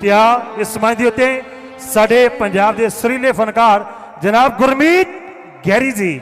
ਤੇ ਆ ਇਸ ਮੰਚ ਦੇ ਉੱਤੇ, ਸਾਡੇ ਪੰਜਾਬ ਦੇ ਸਰੀਲੇ ਫਨਕਾਰ ਜਨਾਬ ਗੁਰਮੀਤ ਗੈਰੀ ਜੀ।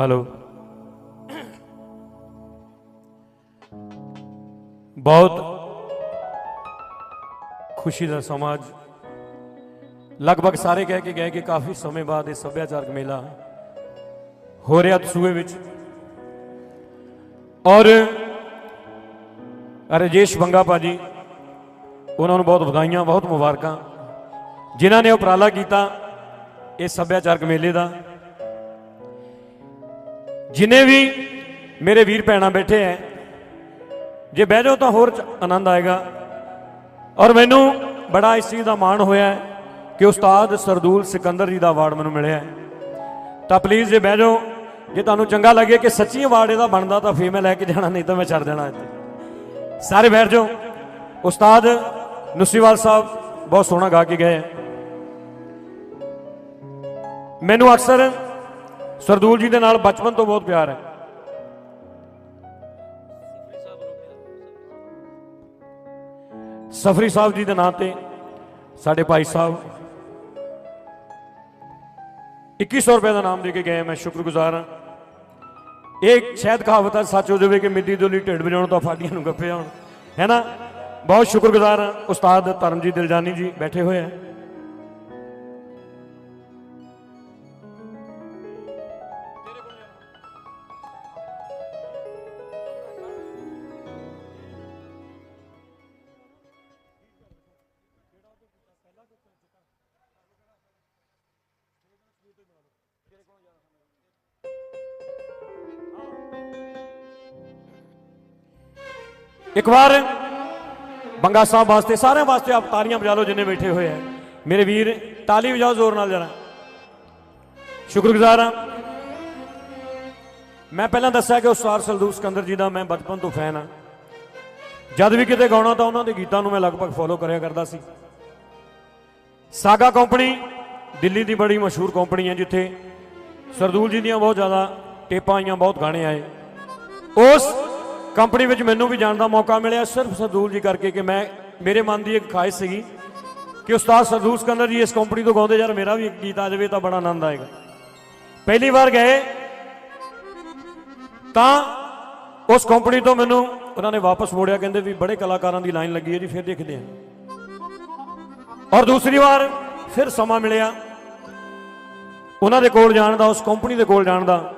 ਹੈਲੋ ਬਹੁਤ ਖੁਸ਼ੀ ਦਾ ਸਮਾਜ ਲਗਭਗ ਸਾਰੇ ਕਹਿ ਕੇ ਗਏ ਕਿ ਕਾਫੀ ਸਮੇਂ ਬਾਅਦ ਇਹ ਸੱਭਿਆਚਾਰਕ ਮੇਲਾ ਹੋ ਰਿਹਾ ਦਸੂਏ ਵਿੱਚ। ਔਰ ਰਜੇਸ਼ ਬੰਗਾ ਭਾਜੀ, ਉਹਨਾਂ ਨੂੰ ਬਹੁਤ ਵਧਾਈਆਂ, ਬਹੁਤ ਮੁਬਾਰਕਾਂ। ਜਿਨ੍ਹਾਂ ਨੇ ਉਪਰਾਲਾ ਕੀਤਾ ਇਸ ਸੱਭਿਆਚਾਰਕ ਮੇਲੇ ਦਾ। ਜਿਨੇ ਵੀ ਮੇਰੇ ਵੀਰ ਭੈਣਾਂ ਬੈਠੇ ਐ, ਜੇ ਬਹਿ ਜਾਓ ਤਾਂ ਹੋਰ ਆਨੰਦ ਆਏਗਾ। ਔਰ ਮੈਨੂੰ ਬੜਾ ਇਸ ਚੀਜ਼ ਦਾ ਮਾਣ ਹੋਇਆ ਕਿ ਉਸਤਾਦ ਸਰਦੂਲ ਸਿਕੰਦਰ ਜੀ ਦਾ ਅਵਾਰਡ ਮੈਨੂੰ ਮਿਲਿਆ ਤਾਂ ਪਲੀਜ਼ ਜੇ ਬਹਿ ਜਾਓ, ਜੇ ਤੁਹਾਨੂੰ ਚੰਗਾ ਲੱਗੇ ਕਿ ਸੱਚੀ ਅਵਾਰਡ ਇਹਦਾ ਬਣਦਾ ਤਾਂ ਫੇਰ ਮੈਂ ਲੈ ਕੇ ਜਾਣਾ, ਨਹੀਂ ਤਾਂ ਮੈਂ ਛੱਡ ਦੇਣਾ ਇੱਥੇ। ਸਾਰੇ ਬੈਠ ਜਾਓ। ਉਸਤਾਦ ਨੁਸੀਵਾਲ ਸਾਹਿਬ ਬਹੁਤ ਸੋਹਣਾ ਗਾ ਕੇ ਗਏ ਮੈਨੂੰ ਅਕਸਰ ਸਰਦੂਲ ਜੀ ਦੇ ਨਾਲ ਬਚਪਨ ਤੋਂ ਬਹੁਤ ਪਿਆਰ ਹੈ। ਸਫਰੀ ਸਾਹਿਬ ਜੀ ਦੇ ਨਾਂ ਤੇ ਸਾਡੇ ਭਾਈ ਸਾਹਿਬ 2100 ਰੁਪਏ ਦਾ ਨਾਮ ਦੇ ਕੇ ਗਏ ਮੈਂ ਸ਼ੁਕਰਗੁਜ਼ਾਰ ਹਾਂ। ਇਹ ਸ਼ਾਇਦ ਕਹਾਵਤ ਆ, ਸੱਚ ਹੋ ਜਾਵੇ ਕਿ ਮਿੱਦੀ ਦੋਲੀ ਢਿੱਡ ਵਜਾਉਣ ਤਾਂ ਫਾਡੀਆਂ ਨੂੰ ਗੱਪੇ ਆਉਣ। ਹੈ ਨਾ? ਬਹੁਤ ਸ਼ੁਕਰਗੁਜ਼ਾਰ ਹਾਂ, ਉਸਤਾਦ ਧਰਮਜੀਤ ਦਿਲਜਾਨੀ ਜੀ ਬੈਠੇ ਹੋਏ ਹੈ ਇੱਕ ਵਾਰ ਬੰਗਾ ਸਾਹਿਬ ਵਾਸਤੇ, ਸਾਰਿਆਂ ਵਾਸਤੇ ਆਪ ਤਾਲੀਆਂ ਵਜਾ ਲਓ ਜਿੰਨੇ ਬੈਠੇ ਹੋਏ ਆ। ਮੇਰੇ ਵੀਰ, ਤਾਲੀ ਵਜਾਓ ਜ਼ੋਰ ਨਾਲ ਜਰਾ। ਸ਼ੁਕਰਗੁਜ਼ਾਰ ਹਾਂ। ਮੈਂ ਪਹਿਲਾਂ ਦੱਸਿਆ ਕਿ ਉਸਤਾਦ ਸਲਦੂਕ ਸਿਕੰਦਰ ਜੀ ਦਾ ਮੈਂ ਬਚਪਨ ਤੋਂ ਫੈਨ ਹਾਂ। ਜਦ ਵੀ ਕਿਤੇ ਗਾਉਣਾ ਤਾਂ ਉਹਨਾਂ ਦੇ ਗੀਤਾਂ ਨੂੰ ਮੈਂ ਲਗਭਗ ਫੋਲੋ ਕਰਿਆ ਕਰਦਾ ਸੀ। ਸਾਗਾ ਕੰਪਨੀ, ਦਿੱਲੀ ਦੀ ਬੜੀ ਮਸ਼ਹੂਰ ਕੰਪਨੀ ਹੈ ਜਿੱਥੇ ਸਰਦੂਲ ਜੀ ਦੀਆਂ ਬਹੁਤ ਜ਼ਿਆਦਾ ਟੇਪਾਂ ਆਈਆਂ, ਬਹੁਤ ਗਾਣੇ ਆਏ। ਉਸ ਕੰਪਨੀ ਵਿੱਚ ਮੈਨੂੰ ਵੀ ਜਾਣ ਦਾ ਮੌਕਾ ਮਿਲਿਆ, ਸਿਰਫ ਸਰਦੂਲ ਜੀ ਕਰਕੇ ਕਿ ਮੈਂ, ਮੇਰੇ ਮਨ ਦੀ ਇੱਕ ਖਾਹਿਸ਼ ਸੀਗੀ ਕਿ ਉਸਤਾਦ ਸਰਦੂਲ ਸਕੰਦਰ ਜੀ ਇਸ ਕੰਪਨੀ ਤੋਂ ਗਾਉਂਦੇ, ਯਾਰ ਮੇਰਾ ਵੀ ਇੱਕ ਗੀਤ ਆ ਜਾਵੇ ਤਾਂ ਬੜਾ ਆਨੰਦ ਆਏਗਾ। ਪਹਿਲੀ ਵਾਰ ਗਏ, ਤਾਂ ਉਸ ਕੰਪਨੀ ਤੋਂ ਮੈਨੂੰ ਉਹਨਾਂ ਨੇ ਵਾਪਸ ਮੋੜਿਆ, ਕਹਿੰਦੇ ਵੀ ਬੜੇ ਕਲਾਕਾਰਾਂ ਦੀ ਲਾਈਨ ਲੱਗੀ ਹੈ ਜੀ, ਫਿਰ ਦੇਖਦੇ ਹਾਂ। ਔਰ ਦੂਸਰੀ ਵਾਰ ਫਿਰ ਸਮਾਂ ਮਿਲਿਆ ਉਹਨਾਂ ਦੇ ਕੋਲ ਜਾਣ ਦਾ, ਉਸ ਕੰਪਨੀ ਦੇ ਕੋਲ ਜਾਣ ਦਾ।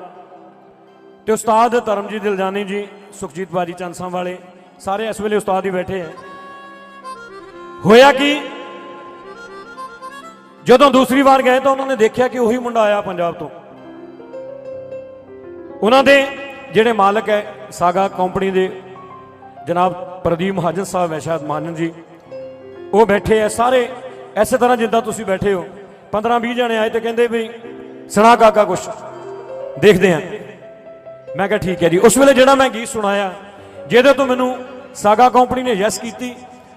ਤੇ ਉਸਤਾਦ ਧਰਮਜੀਤ ਦਿਲਜਾਨੀ ਜੀ, ਸੁਖਜੀਤ ਬਾਜੀ ਚੰਸਾਂ ਵਾਲੇ, ਸਾਰੇ ਇਸ ਵੇਲੇ ਉਸਤਾਦ ਹੀ ਬੈਠੇ ਹੈ ਹੋਇਆ ਕਿ? ਜਦੋਂ ਦੂਸਰੀ ਵਾਰ ਗਏ ਤਾਂ ਉਹਨਾਂ ਨੇ ਦੇਖਿਆ ਕਿ ਉਹੀ ਮੁੰਡਾ ਆਇਆ ਪੰਜਾਬ ਤੋਂ। ਉਹਨਾਂ ਦੇ ਜਿਹੜੇ ਮਾਲਕ ਹੈ, ਸਾਗਾ ਕੰਪਨੀ ਦੇ ਜਨਾਬ ਪ੍ਰਦੀਪ ਮਹਾਜਨ ਸਾਹਿਬ ਹੈ ਸ਼ਾਇਦ ਮਾਨਨ ਜੀ, ਉਹ ਬੈਠੇ ਐ ਸਾਰੇ। ਐਸੇ ਤਰ੍ਹਾਂ ਜਿੱਦਾਂ ਤੁਸੀਂ ਬੈਠੇ ਹੋ। 15 20 ਜਣੇ ਆਏ ਤੇ ਕਹਿੰਦੇ ਵੀ ਸੁਣਾ ਕਾਕਾ ਕੁਛ? ਦੇਖਦੇ ਆਂ। ਮੈਂ ਕਿਹਾ ਠੀਕ ਹੈ ਜੀ। ਉਸ ਵੇਲੇ ਜਿਹੜਾ ਮੈਂ ਗੀਤ ਸੁਣਾਇਆ, ਜਿਹਦੇ ਤੋਂ ਮੈਨੂੰ ਸਾਗਾ ਕੰਪਨੀ ਨੇ ਯੈਸ ਕੀਤੀ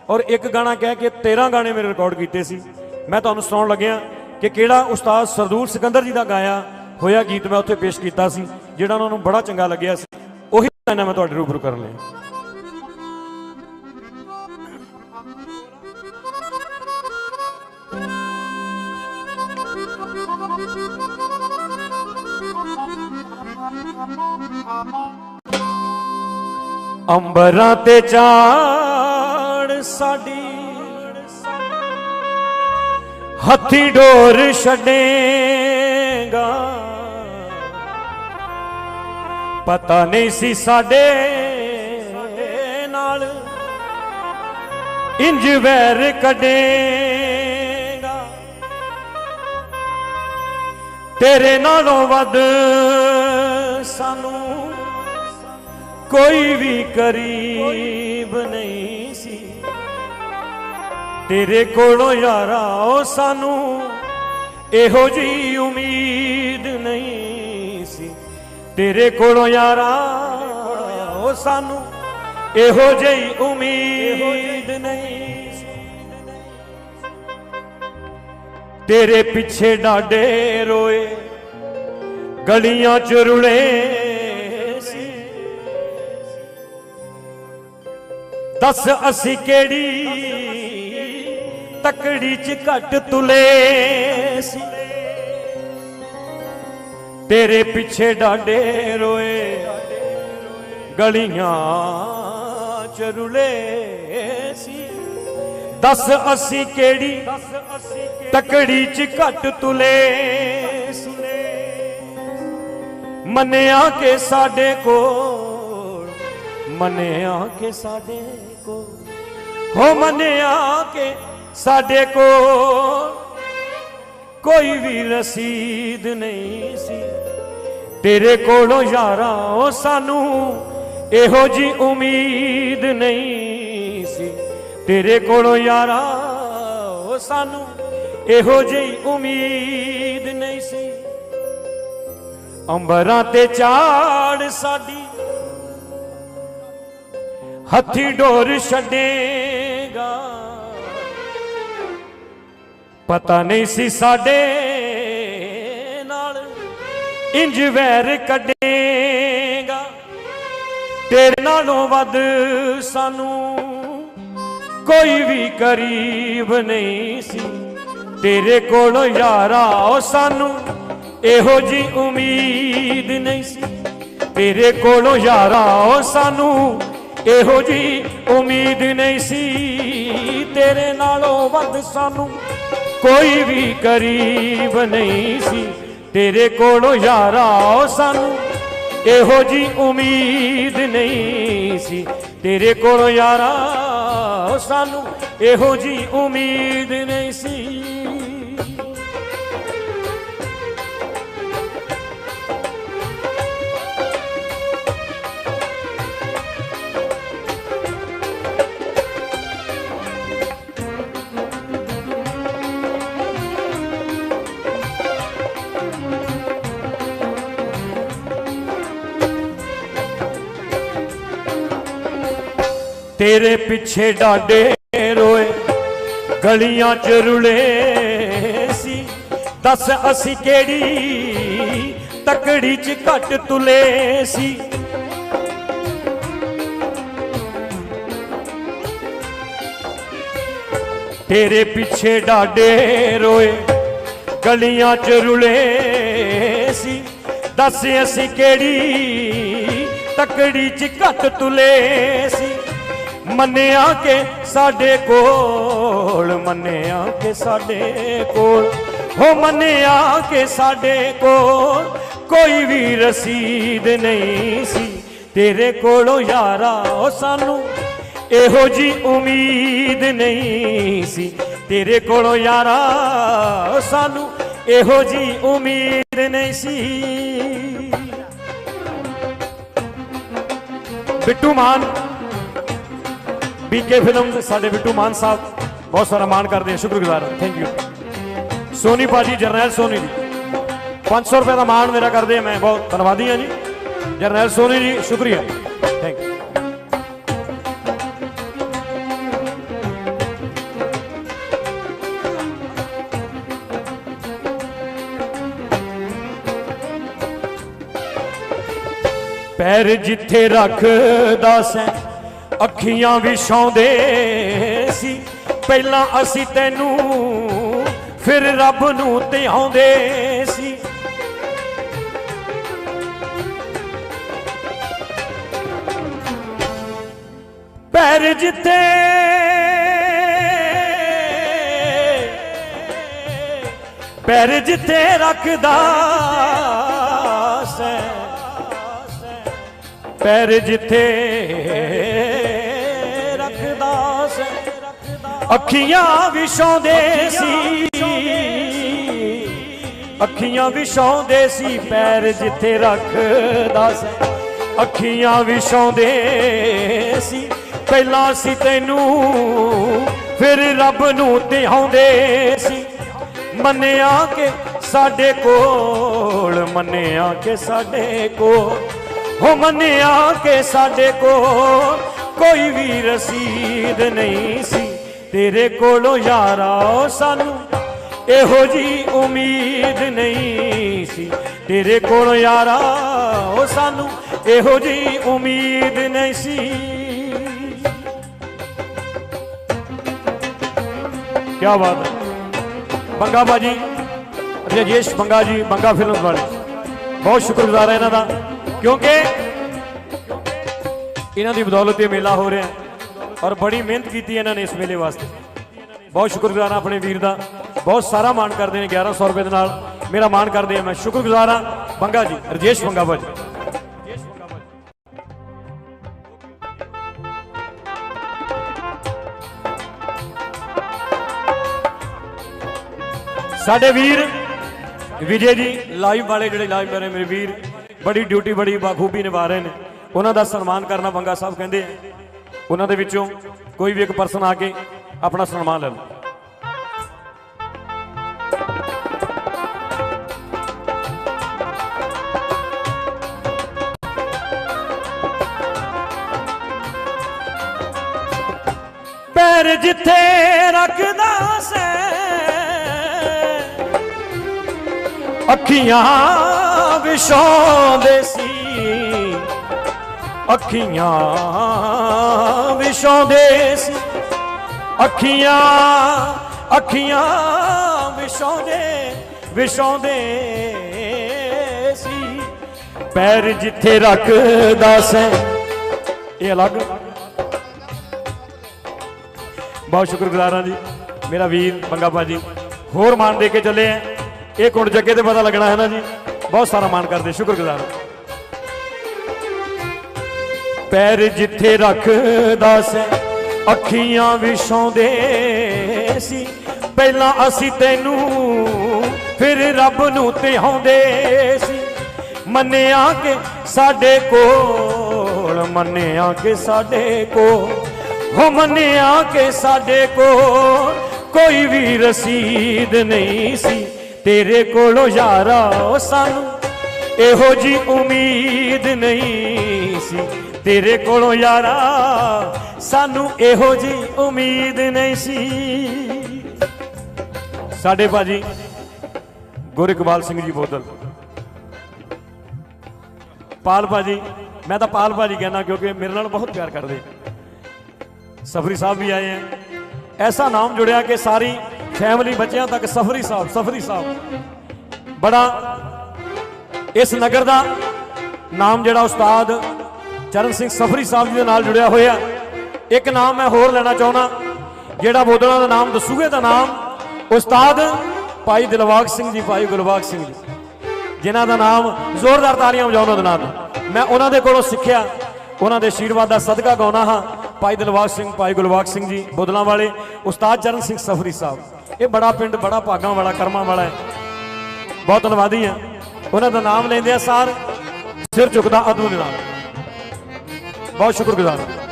ਔਰ ਇੱਕ ਗਾਣਾ ਕਹਿ ਕੇ 13 ਗਾਣੇ ਮੇਰੇ ਰਿਕਾਰਡ ਕੀਤੇ ਸੀ। ਮੈਂ ਤੁਹਾਨੂੰ ਸੁਣਾਉਣ ਲੱਗਿਆ ਕਿ ਕਿਹੜਾ ਉਸਤਾਦ ਸਰਦੂਲ ਸਿਕੰਦਰ ਜੀ ਦਾ ਗਾਇਆ ਹੋਇਆ ਗੀਤ ਮੈਂ ਉੱਥੇ ਪੇਸ਼ ਕੀਤਾ ਸੀ, ਜਿਹੜਾ ਉਹਨਾਂ ਨੂੰ ਬੜਾ ਚੰਗਾ ਲੱਗਿਆ ਸੀ। ਉਹੀ ਗਾਣਾ ਮੈਂ ਤੁਹਾਡੇ ਰੂਬਰੂ ਕਰਨ ਲਿਆ ਅੰਬਰਾਂ ਤੇ ਚਾੜ ਸਾਡੀ। ਹੱਥੀ ਡੋਰ ਛੱਡੇਗਾ। ਪਤਾ ਨਹੀਂ ਸੀ ਸਾਡੇ ਨਾਲ। ਇੰਜ ਵੈਰ ਕੱਢੇਗਾ। ਤੇਰੇ ਨਾਲੋਂ ਵੱਧ ਸਾਨੂੰ ਕੋਈ ਵੀ ਕਰੀਬ ਨਹੀਂ ਸੀ। ਤੇਰੇ ਕੋਲੋਂ ਯਾਰਾ, ਉਹ ਸਾਨੂੰ ਇਹੋ ਜੀ ਉਮੀਦ ਨਹੀਂ ਸੀ। ਤੇਰੇ ਕੋਲੋਂ ਯਾਰਾ, ਉਹ ਸਾਨੂੰ ਇਹੋ ਜਿਹੀ ਉਮੀਦ ਨਹੀਂ ਸੀ। ਤੇਰੇ ਪਿੱਛੇ ਡਾਡੇ ਰੋਏ ਗਲੀਆਂ ਚ ਰੁਲੇ ਸੀ। ਦੱਸ ਅਸੀਂ ਕਿਹੜੀ ਤਕੜੀ ਚ ਘੱਟ ਤੁਲੇ ਸੀ। ਤੇਰੇ ਪਿੱਛੇ ਡਾਡੇ ਰੋਏ, ਗਲੀਆਂ ਚ ਰੁਲੇ ਸੀ। ਦੱਸ ਅਸੀਂ ਕਿਹੜੀ ਤਕੜੀ ਚ ਘੱਟ ਤੁਲੇ ਮੰਨਿਆ ਕਿ ਸਾਡੇ ਕੋਲ, ਮੰਨਿਆ ਕਿ ਸਾਡੇ ਕੋਲ। ਹੋ ਮੰਨਿਆ ਕਿ ਸਾਡੇ ਕੋਲ ਕੋਈ ਵੀ ਰਸੀਦ ਨਹੀਂ ਸੀ। ਤੇਰੇ ਕੋਲੋਂ ਯਾਰਾ, ਉਹ ਸਾਨੂੰ ਇਹੋ ਜੀ ਉਮੀਦ ਨਹੀਂ ਸੀ। ਤੇਰੇ ਕੋਲੋਂ ਯਾਰਾ, ਉਹ ਸਾਨੂੰ ਇਹੋ ਜਿਹੀ ਉਮੀਦ ਨਹੀਂ ਸੀ। ਅੰਬਰਾਂ ਤੇ ਚਾੜ ਸਾਡੀ। ਹੱਥੀ ਡੋਰ ਛੱਡੇਗਾ। ਪਤਾ ਨਹੀਂ ਸੀ ਸਾਡੇ ਨਾਲ, ਇੰਜ ਵੈਰ ਕੱਢੇਗਾ। ਤੇਰੇ ਨਾਲੋਂ ਵੱਧ ਸਾਨੂੰ ਕੋਈ ਵੀ ਕਰੀਬ ਨਹੀਂ ਸੀ। ਤੇਰੇ ਕੋਲੋਂ ਯਾਰਾ ਉਹ ਸਾਨੂੰ ਇਹੋ ਜੀ ਉਮੀਦ ਨਹੀਂ ਸੀ। ਤੇਰੇ ਕੋਲੋਂ ਯਾਰਾ ਉਹ ਸਾਨੂੰ ਇਹੋ ਜੀ ਉਮੀਦ ਨਹੀਂ ਸੀ। ਤੇਰੇ ਨਾਲੋਂ ਵੱਧ ਸਾਨੂੰ ਕੋਈ ਵੀ ਕਰੀਬ ਨਹੀਂ ਸੀ। ਤੇਰੇ ਕੋਲੋਂ ਯਾਰਾ ਉਹ ਸਾਨੂੰ ਇਹੋ ਜੀ ਉਮੀਦ ਨਹੀਂ ਸੀ। ਤੇਰੇ ਕੋਲੋਂ ਯਾਰਾ ਸਾਨੂੰ ਇਹੋ ਜੀ ਉਮੀਦ ਨਹੀਂ ਸੀ। ਤੇਰੇ ਪਿੱਛੇ ਡਾਡੇ ਰੋਏ, ਗਲੀਆਂ ਚ ਰੁਲੇ ਸੀ। ਦੱਸ ਅਸੀਂ ਕਿਹੜੀ ਤਕੜੀ ਚ ਘੱਟ ਤੁਲੇ ਸੀ। ਤੇਰੇ ਪਿੱਛੇ ਡਾਡੇ ਰੋਏ, ਗਲੀਆਂ ਚ ਰੁਲੇ ਸੀ। ਦੱਸ ਅਸੀਂ ਕਿਹੜੀ ਤਕੜੀ ਚ ਘੱਟ ਤੁਲੇ ਸੀ। ਮੰਨਿਆ ਕੇ ਸਾਡੇ ਕੋਲ, ਮੰਨਿਆ ਕਿ ਸਾਡੇ ਕੋਲ। ਹੋ ਮੰਨਿਆ ਕਿ ਸਾਡੇ ਕੋਲ ਕੋਈ ਵੀ ਰਸੀਦ ਨਹੀਂ ਸੀ। ਤੇਰੇ ਕੋਲੋਂ ਯਾਰਾ ਉਹ ਸਾਨੂੰ ਇਹੋ ਜੀ ਉਮੀਦ ਨਹੀਂ ਸੀ। ਤੇਰੇ ਕੋਲੋਂ ਯਾਰਾ ਸਾਨੂੰ ਇਹੋ ਜੀ ਉਮੀਦ ਨਹੀਂ ਸੀ। ਬਿੱਟੂ ਮਾਨ ਬੀਕੇ ਫਿਲਮ ਸਾਡੇ ਬਿੱਟੂ ਮਾਨ ਸਾਹਿਬ, ਬਹੁਤ ਸਾਰਾ ਮਾਣ ਕਰਦੇ ਆ ਸ਼ੁਕਰਗੁਜ਼ਾਰ ਹਾਂ। ਥੈਂਕ ਯੂ ਸੋਨੀ ਬਾਜੀ ਜਰਨੈਲ ਸੋਨੀ ਜੀ। 500 ਰੁਪਏ ਦਾ ਮਾਣ ਮੇਰਾ ਕਰਦੇ ਆ ਮੈਂ ਬਹੁਤ ਧੰਨਵਾਦੀ ਹਾਂ ਜੀ। ਜਰਨੈਲ ਸੋਨੀ ਜੀ, ਸ਼ੁਕਰੀਆ। ਥੈਂਕ ਯੂ ਪੈਰ ਜਿੱਥੇ ਰੱਖਦਾ ਸੈਂ ਅੱਖੀਆਂ ਵਿਛਾਉਂਦੇ ਸੀ। ਪਹਿਲਾਂ ਅਸੀਂ ਤੈਨੂੰ ਫਿਰ ਰੱਬ ਨੂੰ ਧਿਆਉਂਦੇ ਸੀ। ਪੈਰ ਜਿੱਥੇ ਪੈਰ ਜਿੱਥੇ ਰੱਖਦਾ ਸੈ, ਪੈਰ ਜਿੱਥੇ ਅੱਖੀਆਂ ਵਿਛਾਉਂਦੇ ਸੀ। ਅੱਖੀਆਂ ਵਿਛਾਉਂਦੇ ਸੀ ਪੈਰ ਜਿੱਥੇ ਰੱਖਦਾ ਸੀ। ਅੱਖੀਆਂ ਵਿਛਾਉਂਦੇ ਸੀ। ਪਹਿਲਾਂ ਸੀ ਤੈਨੂੰ ਫਿਰ ਰੱਬ ਨੂੰ ਧਿਆਉਂਦੇ ਸੀ। ਮੰਨਿਆ ਕਿ ਸਾਡੇ ਕੋਲ ਮੰਨਿਆ ਕਿ ਸਾਡੇ ਕੋਲ। ਹੋ ਮੰਨਿਆ ਕਿ ਸਾਡੇ ਕੋਲ ਕੋਈ ਵੀ ਰਸੀਦ ਨਹੀਂ ਸੀ। ਤੇਰੇ ਕੋਲੋਂ ਯਾਰਾ ਸਾਨੂੰ। ਇਹੋ ਜੀ ਉਮੀਦ ਨਹੀਂ ਸੀ। ਤੇਰੇ ਕੋਲੋਂ ਯਾਰਾ ਉਹ ਸਾਨੂੰ। ਇਹੋ ਜੀ ਉਮੀਦ ਨਹੀਂ ਸੀ। ਕੀ ਬਾਤ ਹੈ। ਬੰਗਾ ਬਾਜੀ, ਰਜੇਸ਼ ਬੰਗਾ ਜੀ ਬੰਗਾ ਫਿਲਮ ਵਾਲੇ। ਬਹੁਤ ਸ਼ੁਕਰਗੁਜ਼ਾਰ ਹੈ ਇਹਨਾਂ ਦਾ। ਕਿਉਂਕਿ ਇਹਨਾਂ ਦੀ ਬਦੌਲਤ ਇਹ ਮੇਲਾ ਹੋ ਰਿਹਾ। ਹੈ ਔਰ ਬੜੀ ਮਿਹਨਤ ਕੀਤੀ ਇਹਨਾਂ ਨੇ ਇਸ ਮੇਲੇ ਵਾਸਤੇ। ਬਹੁਤ ਸ਼ੁਕਰਗੁਜ਼ਾਰ ਹਾਂ ਆਪਣੇ ਵੀਰ ਦਾ। ਬਹੁਤ ਸਾਰਾ ਮਾਣ ਕਰਦੇ ਨੇ 1100 ਰੁਪਏ ਦੇ ਨਾਲ। ਮੇਰਾ ਮਾਣ ਕਰਦੇ ਆ, ਮੈਂ ਸ਼ੁਕਰਗੁਜ਼ਾਰ ਹਾਂ। ਬੰਗਾ ਜੀ, ਰਜੇਸ਼ ਬੰਗਾ ਬਾਜੀ। ਸਾਡੇ ਵੀਰ ਵਿਜੇ ਜੀ ਲਾਈਵ ਵਾਲੇ ਜਿਹੜੇ ਲਾਈਵ ਵਾਲੇ ਮੇਰੇ ਵੀਰ, ਬੜੀ ਡਿਊਟੀ ਬੜੀ ਬਾਖੂਬੀ ਨਿਭਾ ਰਹੇ ਨੇ। ਉਹਨਾਂ ਦਾ ਸਨਮਾਨ ਕਰਨਾ ਬੰਗਾ ਸਾਹਿਬ ਕਹਿੰਦੇ ਉਹਨਾਂ ਦੇ ਵਿੱਚੋਂ ਕੋਈ ਵੀ ਇੱਕ ਪਰਸਨ ਆ ਕੇ ਆਪਣਾ ਸਨਮਾਨ ਲੈ ਲਓ ਪੈਰ ਜਿੱਥੇ ਰੱਖਦਾ ਸੈ, ਅੱਖੀਆਂ ਵਿਛਾਉਂਦੇ ਸੀ। ਅੱਖੀਆਂ ਵਿਛਾਉਂਦੇ ਸੀ। ਅੱਖੀਆਂ ਅੱਖੀਆਂ ਵਿਛਾਉਂਦੇ ਵਿਛਾਉਂਦੇ ਸੀ। ਪੈਰ ਜਿੱਥੇ ਰੱਖਦਾ ਸੈਂ, ਇਹ ਅਲੱਗ। ਬਹੁਤ ਸ਼ੁਕਰਗੁਜ਼ਾਰ ਹਾਂ ਜੀ। ਮੇਰਾ ਵੀਰ ਬੰਗਾ ਭਾਜੀ ਹੋਰ ਮਾਣ ਦੇ ਕੇ ਚੱਲੇ ਆ। ਇਹ ਕੁੰਡ ਜੱਗੇ ਤੇ ਪਤਾ ਲੱਗਣਾ ਹੈ ਨਾ ਜੀ। ਬਹੁਤ ਸਾਰਾ ਮਾਣ ਕਰਦੇ, ਸ਼ੁਕਰਗੁਜ਼ਾਰ ਹਾਂ। ਪੈਰ ਜਿੱਥੇ ਰੱਖਦਾ ਸੈ, ਅੱਖੀਆਂ ਵਿਛਾਉਂਦੇ ਸੀ। ਪਹਿਲਾਂ ਅਸੀਂ ਤੈਨੂੰ ਫਿਰ ਰੱਬ ਨੂੰ ਧਿਆਉਂਦੇ ਸੀ। ਮੰਨਿਆ ਕਿ ਸਾਡੇ ਕੋਲ, ਮੰਨਿਆ ਕਿ ਸਾਡੇ ਕੋਲ, ਹੋ ਮੰਨਿਆ ਕਿ ਸਾਡੇ ਕੋਲ ਕੋਈ ਵੀ ਰਸੀਦ ਨਹੀਂ ਸੀ। ਤੇਰੇ ਕੋਲੋਂ ਯਾਰਾ ਸਾਨੂੰ ਇਹੋ ਜੀ ਉਮੀਦ ਨਹੀਂ ਸੀ। ਤੇਰੇ ਕੋਲੋਂ ਯਾਰਾ, ਸਾਨੂੰ ਇਹੋ ਜੀ ਉਮੀਦ ਨਹੀਂ ਸੀ। ਸਾਡੇ ਭਾਜੀ ਗੁਰਿਕਬਾਲ ਸਿੰਘ ਜੀ ਬੋਦਲ। ਪਾਲ ਭਾਜੀ, ਮੈਂ ਤਾਂ ਪਾਲ ਭਾਜੀ ਕਹਿੰਦਾ ਕਿਉਂਕਿ ਮੇਰੇ ਨਾਲ ਬਹੁਤ ਪਿਆਰ ਕਰਦੇ। ਸਫਰੀ ਸਾਹਿਬ ਵੀ ਆਏ ਹੈ ਐਸਾ ਨਾਮ ਜੁੜਿਆ ਕਿ ਸਾਰੀ ਫੈਮਿਲੀ ਬੱਚਿਆਂ ਤੱਕ ਸਫਰੀ ਸਾਹਿਬ ਸਫਰੀ ਸਾਹਿਬ। ਬੜਾ ਇਸ ਨਗਰ ਦਾ ਨਾਮ ਜਿਹੜਾ ਉਸਤਾਦ ਚਰਨ ਸਿੰਘ ਸਫਰੀ ਸਾਹਿਬ ਜੀ ਦੇ ਨਾਲ ਜੁੜਿਆ ਹੋਇਆ। ਇੱਕ ਨਾਮ ਮੈਂ ਹੋਰ ਲੈਣਾ ਚਾਹੁੰਦਾ। ਜਿਹੜਾ ਬੋਦਲਾਂ ਦਾ ਨਾਮ ਦੱਸੂਗੇ ਤਾਂ ਨਾਮ, ਉਸਤਾਦ ਭਾਈ ਦਿਲਵਾਗ ਸਿੰਘ ਜੀ, ਭਾਈ ਗੁਲਬਾਗ ਸਿੰਘ ਜੀ। ਜਿਨ੍ਹਾਂ ਦਾ ਨਾਮ ਜ਼ੋਰਦਾਰ ਤਾਲੀਆਂ ਵਜਾਉਣ ਉਹਨਾਂ ਦੇ ਨਾਂ ਮੈਂ ਉਹਨਾਂ ਦੇ ਕੋਲੋਂ ਸਿੱਖਿਆ। ਉਹਨਾਂ ਦੇ ਆਸ਼ੀਰਵਾਦ ਦਾ ਸਦਕਾ ਗਾਉਣਾ ਹਾਂ। ਭਾਈ ਦਿਲਵਾਗ ਸਿੰਘ, ਭਾਈ ਗੁਲਬਾਗ ਸਿੰਘ ਜੀ, ਬੋਦਲਾਂ ਵਾਲੇ, ਉਸਤਾਦ ਚਰਨ ਸਿੰਘ ਸਫਰੀ ਸਾਹਿਬ। ਇਹ ਬੜਾ ਪਿੰਡ, ਬੜਾ ਭਾਗਾਂ ਵਾਲਾ, ਕਰਮਾਂ ਵਾਲਾ ਹੈ। ਬਹੁਤ ਧੰਨਵਾਦੀ ਹਾਂ। ਉਹਨਾਂ ਦਾ ਨਾਮ ਲੈਂਦੇ ਆ ਸਾਰ। ਸਿਰ ਝੁਕਦਾ ਅਦੂ ਦੇ ਨਾਲ। ਬਹੁਤ ਸ਼ੁਕਰਗੁਜ਼ਾਰ ਹਾਂ।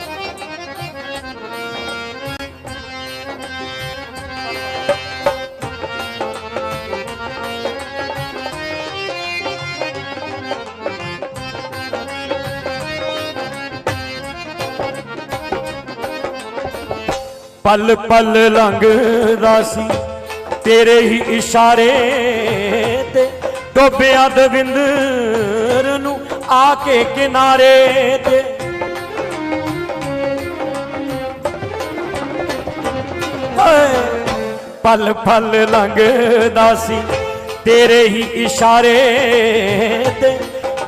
ਪਲ ਪਲ ਲੰਘਦਾ ਸੀ, ਤੇਰੇ ਹੀ ਇਸ਼ਾਰੇ ਤੇ ਡੋਬਿਆ ਦਵਿੰਦਰ ਨੂੰ ਆ ਕੇ ਕਿਨਾਰੇ ਤੇ ਹਾਏ, ਪਲ ਪਲ ਲੰਘਦਾ ਸੀ। ਤੇਰੇ ਹੀ ਇਸ਼ਾਰੇ ਤੇ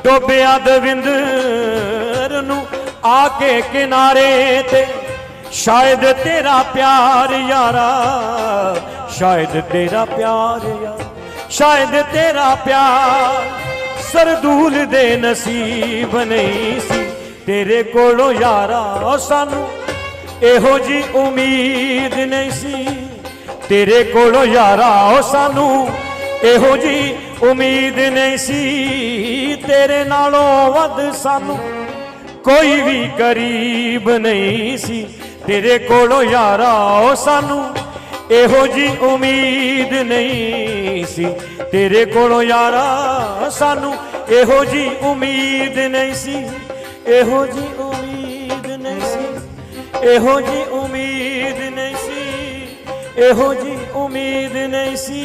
ਡੋਬਿਆ ਦਵਿੰਦਰ ਨੂੰ ਆ ਕੇ ਕਿਨਾਰੇ ਤੇ। ਸ਼ਾਇਦ ਤੇਰਾ ਪਿਆਰ ਯਾਰਾ ਸ਼ਾਇਦ ਤੇਰਾ ਪਿਆਰ ਯਾਰ ਸ਼ਾਇਦ ਤੇਰਾ ਪਿਆਰ ਸਰਦੂਲ ਦੇ ਨਸੀਬ ਨਹੀਂ ਸੀ। ਤੇਰੇ ਕੋਲੋਂ ਯਾਰਾ ਸਾਨੂੰ ਇਹੋ ਜੀ ਉਮੀਦ ਨਹੀਂ ਸੀ। ਤੇਰੇ ਕੋਲੋਂ ਯਾਰਾ, ਉਹ ਸਾਨੂੰ ਇਹੋ ਜੀ ਉਮੀਦ ਨਹੀਂ ਸੀ। ਤੇਰੇ ਨਾਲੋਂ ਵੱਧ ਸਾਨੂੰ ਕੋਈ ਵੀ ਕਰੀਬ ਨਹੀਂ ਸੀ। ਤੇਰੇ ਕੋਲੋਂ ਯਾਰਾ, ਉਹ ਸਾਨੂੰ ਇਹੋ ਜੀ ਉਮੀਦ ਨਹੀਂ ਸੀ। ਤੇਰੇ ਕੋਲੋਂ ਯਾਰਾ, ਸਾਨੂੰ ਇਹੋ ਜੀ ਉਮੀਦ ਨਹੀਂ ਸੀ। ਇਹੋ ਜੀ ਇਹੋ ਜੀ ਉਮੀਦ ਨਹੀਂ ਸੀ ਇਹੋ ਜੀ ਉਮੀਦ ਨਹੀਂ ਸੀ।